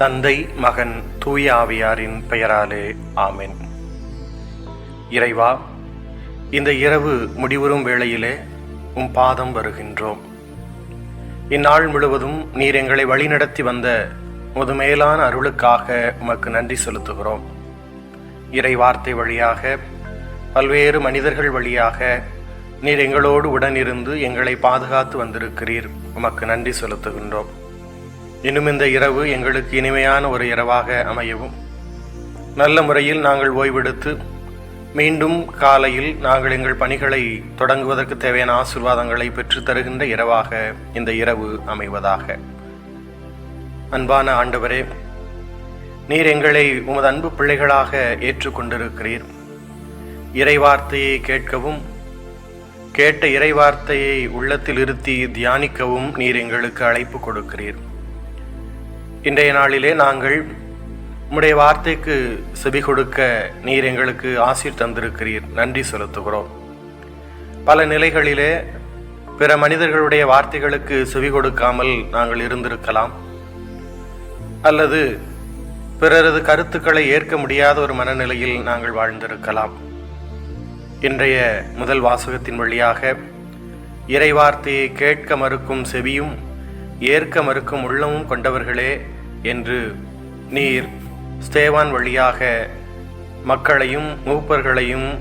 தந்தை மகன் தூய ஆவியாரின் பெயராலே ஆமேன். இறைவா இந்த இரவு முடிவுறும் வேளையிலே உம் பாதம் வருகின்றோம். இந்நாள் முழுவதும் நீர் எங்களை வழிநடத்தி வந்த முதுமேலான அருளுக்காக உமக்கு நன்றி செலுத்துகிறோம். இறை வார்த்தை வழியாக பல்வேறு மனிதர்கள் வழியாக நீர் எங்களோடு உடனிருந்து எங்களை பாதுகாத்து வந்திருக்கிறீர். உமக்கு நன்றி செலுத்துகின்றோம். இன்னும் இந்த இரவு எங்களுக்கு இனிமையான ஒரு இரவாக அமையவும். நல்ல முறையில் நாங்கள் ஓய்வெடுத்து மீண்டும் காலையில் நாங்கள் எங்கள் பணிகளை தொடங்குவதற்கு தேவையான ஆசிர்வாதங்களை பெற்று தருகின்ற இரவாக இந்த இரவு அமைவதாக. அன்பான ஆண்டவரே நீர் எங்களை உமது அன்பு பிள்ளைகளாக ஏற்றுக்கொண்டிருக்கிறீர். இறைவார்த்தையை கேட்கவும் கேட்ட இறைவார்த்தையை உள்ளத்தில் இருத்தி தியானிக்கவும் நீர் எங்களுக்கு அழைப்பு கொடுக்கிறீர். இன்றைய நாளிலே நாங்கள் உம்முடைய வார்த்தைக்கு செவி கொடுக்க நீர் எங்களுக்கு ஆசிர் தந்திருக்கிறீர். நன்றி செலுத்துகிறோம். பல நிலைகளிலே பிற மனிதர்களுடைய வார்த்தைகளுக்கு செவி கொடுக்காமல் நாங்கள் இருந்திருக்கலாம். அல்லது பிறரது கருத்துக்களை ஏற்க முடியாத ஒரு மனநிலையில் நாங்கள் வாழ்ந்திருக்கலாம். இன்றைய முதல் வாசகத்தின் வழியாக இறைவார்த்தையை கேட்க மறுக்கும் செவியும் ஏற்க மறுக்கும் உள்ளமும் கொண்டவர்களே என்று நீர் ஸ்தேவான் வழியாக மக்களையும் மூப்பர்களையும்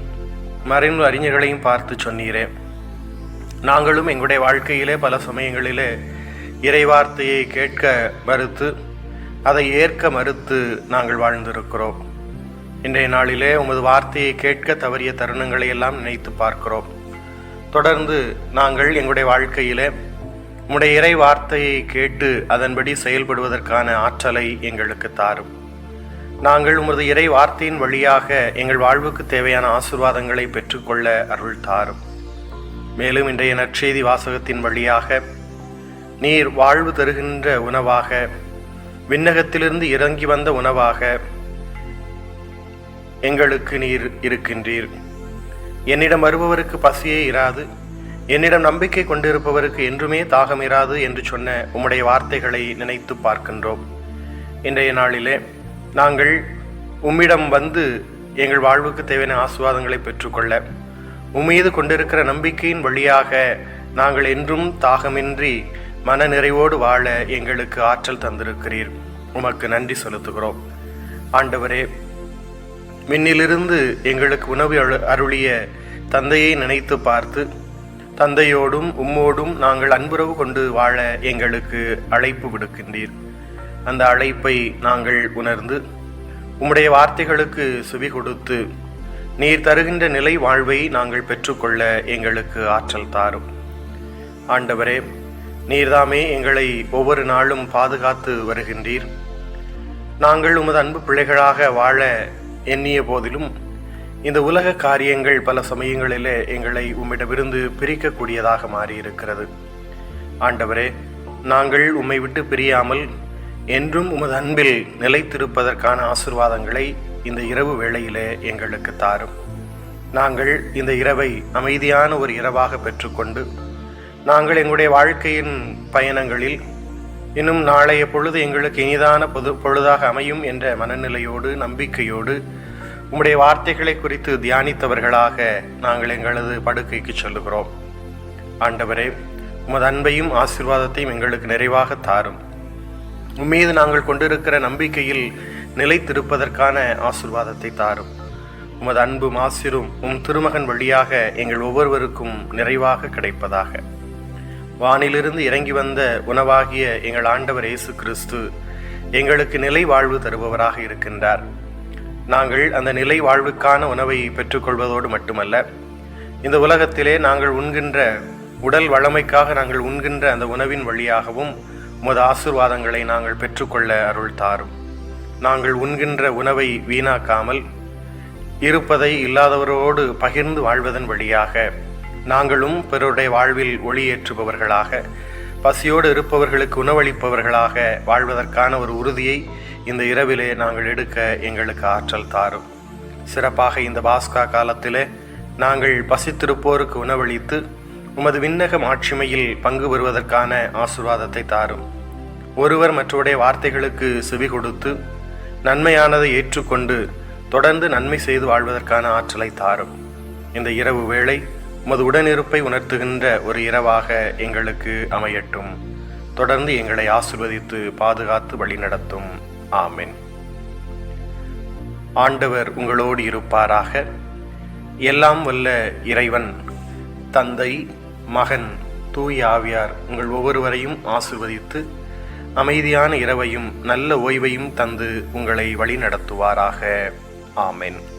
மறைந்து அறிஞர்களையும் பார்த்து சொன்னீரே. நாங்களும் எங்களுடைய வாழ்க்கையிலே பல சமயங்களிலே இறைவார்த்தையை கேட்க மறுத்து அதை ஏற்க மறுத்து நாங்கள் வாழ்ந்திருக்கிறோம். இன்றைய நாளிலே உமது வார்த்தையை கேட்க தவறிய தருணங்களை எல்லாம் நினைத்து பார்க்கிறோம். தொடர்ந்து நாங்கள் எங்களுடைய வாழ்க்கையிலே உம்முடைய இறை வார்த்தையை கேட்டு அதன்படி செயல்படுவதற்கான ஆற்றலை எங்களுக்கு தாரும். நாங்கள் உமது இறை வார்த்தையின் வழியாக எங்கள் வாழ்வுக்கு தேவையான ஆசிர்வாதங்களை பெற்றுக்கொள்ள அருள் தாரும். மேலும் இன்றைய நற்செய்தி வாசகத்தின் வழியாக நீர் வாழ்வு தருகின்ற உணவாக விண்ணகத்திலிருந்து இறங்கி வந்த உணவாக எங்களுக்கு நீர் இருக்கின்றீர். என்னிடம் வருபவருக்கு பசியே இராது. என்னிடம் நம்பிக்கை கொண்டிருப்பவருக்கு என்றுமே தாகமிராது என்று சொன்ன உம்முடைய வார்த்தைகளை நினைத்து பார்க்கின்றோம். இன்றைய நாளிலே நாங்கள் உம்மிடம் வந்து எங்கள் வாழ்வுக்கு தேவையான ஆசுவாதங்களை பெற்றுக்கொள்ள உம்மீது கொண்டிருக்கிற நம்பிக்கையின் வழியாக நாங்கள் என்றும் தாகமின்றி மன நிறைவோடு வாழ எங்களுக்கு ஆற்றல் தந்திருக்கிறீர். உமக்கு நன்றி செலுத்துகிறோம். ஆண்டவரே மின்னிலிருந்து எங்களுக்கு உணவு அரு- அருளிய தந்தையை நினைத்து பார்த்து தந்தையோடும் உம்மோடும் நாங்கள் அன்புறவு கொண்டு வாழ எங்களுக்கு அழைப்பு விடுக்கின்றீர். அந்த அழைப்பை நாங்கள் உணர்ந்து உம்முடைய வார்த்தைகளுக்கு சுவி கொடுத்து நீர் தருகின்ற நிலை வாழ்வை நாங்கள் பெற்றுக்கொள்ள எங்களுக்கு ஆற்றல் தாரும். ஆண்டவரே நீர்தாமே எங்களை ஒவ்வொரு நாளும் பாதுகாத்து வருகின்றீர். நாங்கள் உமது அன்பு பிள்ளைகளாக வாழ எண்ணிய போதிலும் இந்த உலக காரியங்கள் பல சமயங்களிலே எங்களை உம்மிடமிருந்து பிரிக்கக்கூடியதாக மாறியிருக்கிறது. ஆண்டவரே நாங்கள் உம்மை விட்டு பிரியாமல் என்றும் உமது அன்பில் நிலைத்திருப்பதற்கான ஆசிர்வாதங்களை இந்த இரவு வேளையிலே எங்களுக்கு தாரும். நாங்கள் இந்த இரவை அமைதியான ஒரு இரவாக பெற்றுக்கொண்டு நாங்கள் எங்களுடைய வாழ்க்கையின் பயணங்களில் இன்னும் நாளைய பொழுது எங்களுக்கு இனிதான பொது பொழுதாக அமையும் என்ற மனநிலையோடு நம்பிக்கையோடு உம்முடைய வார்த்தைகளை குறித்து தியானித்தவர்களாக நாங்கள் எங்களது படுக்கைக்கு சொல்லுகிறோம். ஆண்டவரே உமது அன்பையும் ஆசிர்வாதத்தையும் எங்களுக்கு நிறைவாக தாரும். உம்மீது நாங்கள் கொண்டிருக்கிற நம்பிக்கையில் நிலைத்திருப்பதற்கான ஆசிர்வாதத்தை தாரும். உமது அன்பும் ஆசிரும் உம் திருமகன் வழியாக எங்கள் ஒவ்வொருவருக்கும் நிறைவாக கிடைப்பதாக. வானிலிருந்து இறங்கி வந்த உணவாகிய எங்கள் ஆண்டவர் இயேசு கிறிஸ்து எங்களுக்கு நிலை வாழ்வு தருபவராக இருக்கின்றார். நாங்கள் அந்த நிலை வாழ்வுக்கான உணவை பெற்றுக்கொள்வதோடு மட்டுமல்ல இந்த உலகத்திலே நாங்கள் உண்கின்ற உடல் வளமைக்காக நாங்கள் உண்கின்ற அந்த உணவின் வழியாகவும் உமது ஆசிர்வாதங்களை நாங்கள் பெற்றுக்கொள்ள அருள் தாரும். நாங்கள் உண்கின்ற உணவை வீணாக்காமல் இருப்பதை இல்லாதவரோடு பகிர்ந்து வாழ்வதன் வழியாக நாங்களும் பிறருடைய வாழ்வில் ஒளியேற்றுபவர்களாக பசியோடு இருப்பவர்களுக்கு உணவளிப்பவர்களாக வாழ்வதற்கான ஒரு உறுதியை இந்த இரவிலே நாங்கள் எடுக்க எங்களுக்கு ஆற்றல் தாரும். சிறப்பாக இந்த பாஸ்கா காலத்திலே நாங்கள் பசித்திருப்போருக்கு உணவளித்து உமது விண்ணகம் ஆட்சிமையில் பங்கு பெறுவதற்கான ஆசிர்வாதத்தை தாரும். ஒருவர் மற்றவருடைய வார்த்தைகளுக்கு செவி கொடுத்து நன்மையானதை ஏற்றுக்கொண்டு தொடர்ந்து நன்மை செய்து வாழ்வதற்கான ஆற்றலை தாரும். இந்த இரவு வேளை உமது உடனிருப்பை உணர்த்துகின்ற ஒரு இரவாக எங்களுக்கு அமையட்டும். தொடர்ந்து எங்களை ஆசிர்வதித்து பாதுகாத்து வழிநடத்தும். ஆமென். ஆண்டவர் உங்களோடு இருப்பாராக. எல்லாம் வல்ல இறைவன் தந்தை மகன் தூய் ஆவியார் உங்கள் ஒவ்வொருவரையும் ஆசிர்வதித்து அமைதியான இரவையும் நல்ல ஓய்வையும் தந்து உங்களை வழிநடத்துவாராக. ஆமென்.